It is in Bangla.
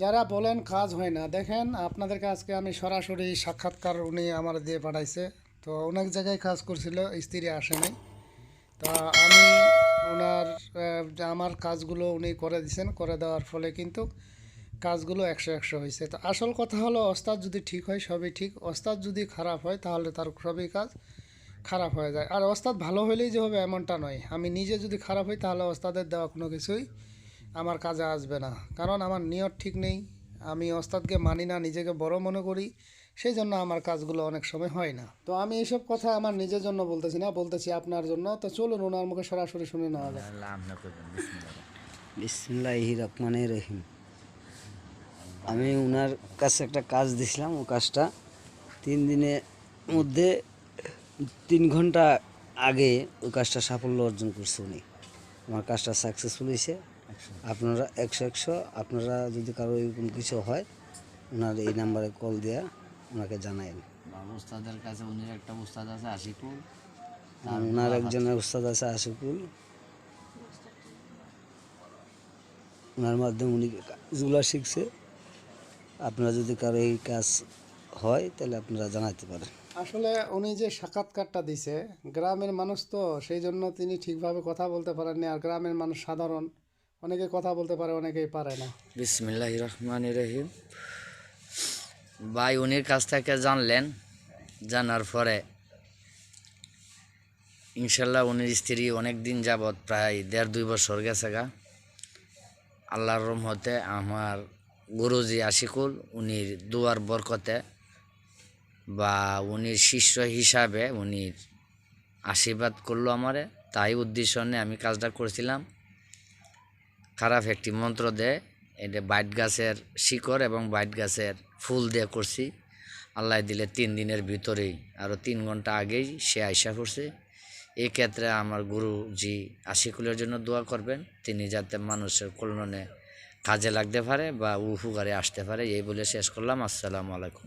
যারা বলেন কাজ হয় না, দেখেন আপনাদের আজকে আমি সরাসরি সাক্ষাৎকার উনি আমার দিয়ে পাঠাইছে। তো অনেক জায়গায় কাজ করছিল, স্ত্রী আসে নাই। তা আমি ওনার আমার কাজগুলো উনি করে দিয়েছেন করে দেওয়ার ফলে কিন্তু কাজগুলো একশো একশো হয়েছে তো আসল কথা হলো, ওস্তাদ যদি ঠিক হয়, সবই ঠিক। ওস্তাদ যদি খারাপ হয়, তাহলে তার সবই কাজ খারাপ হয়ে যায়। আর ওস্তাদ ভালো হলেই যে হবে, এমনটা নয়। আমি নিজে যদি খারাপ হই, তাহলে ওস্তাদের দেওয়া কোনো কিছুই আমার কাজে আসবে না। কারণ আমার নিয়ত ঠিক নেই। আমি ওস্তাদকে মানি না নিজেকে বড় মনে করি। সেই জন্য আমার কাজগুলো অনেক সময় হয় না। তো আমি এইসব কথা আমার নিজের জন্য বলতেছি না বলতেছি আপনার জন্য। তো চলুন ওনার মুখে সরাসরি শুনে নেওয়া যাক। বিসমিল্লাহি রহমানির রহিম। আমি ওনার কাছে একটা কাজ দিছিলাম। ও কাজটা তিন দিনের মধ্যে তিন ঘণ্টা আগে ওই কাজটা সাফল্য অর্জন করছে উনি। আমার কাজটা সাকসেসফুল হয়েছে। আপনারা একশো একশো আপনারা যদি কারও এরকম কিছু হয় ওনার এই নাম্বারে কল দেওয়া ওনাকে জানায়েন। বাবু উস্তাদের কাছে উনির একটা উস্তাদ আছে আশিকুল। আর ওনার একজনের উস্তাদ আছে আশিকুল। ওনার মাধ্যমে উনি কাজগুলো শিখছে। আপনারা যদি কারও এই কাজ হয় তাহলে আপনারা জানাতে পারেন। আসলে উনি যে সাক্ষাৎকারটা দিছে গ্রামের মানুষ তো সেই জন্য তিনি ঠিকভাবে কথা বলতে পারেননি আর গ্রামের মানুষ সাধারণ। অনেকে কথা বলতে পারে, অনেকেই পারে না। বিসমিল্লাহ রহমান রহিম। ভাই, উনির কাছ থেকে জানলেন, জানার পরে ইনশাল্লাহ উনির স্ত্রী অনেক দিন যাবৎ প্রায় দেড় দুই বছর গেছে গা। আল্লাহর রহমতে আমার গুরুজি আশিকুল উনির দুয়ার বরকতে বা উনির শিষ্য হিসাবে উনির আশীর্বাদ করল আমারে। তাই উদ্দেশ্য নিয়ে আমি কাজটা করেছিলাম। খারাপ একটি মন্ত্র দেয়। এটা বাইট গাছের শিকড় এবং বাইট গাছের ফুল দিয়ে করছি। আল্লাহ দিলে তিন দিনের ভিতরেই আরও তিন ঘণ্টা আগেই সে আয়সা করছে। এই ক্ষেত্রে আমার গুরুজি আশিকুলের জন্য দোয়া করবেন। তিনি যাতে মানুষের কল্যাণে কাজে লাগতে পারে বা উপকারে আসতে পারে, এই বলে শেষ করলাম। আসসালামু আলাইকুম।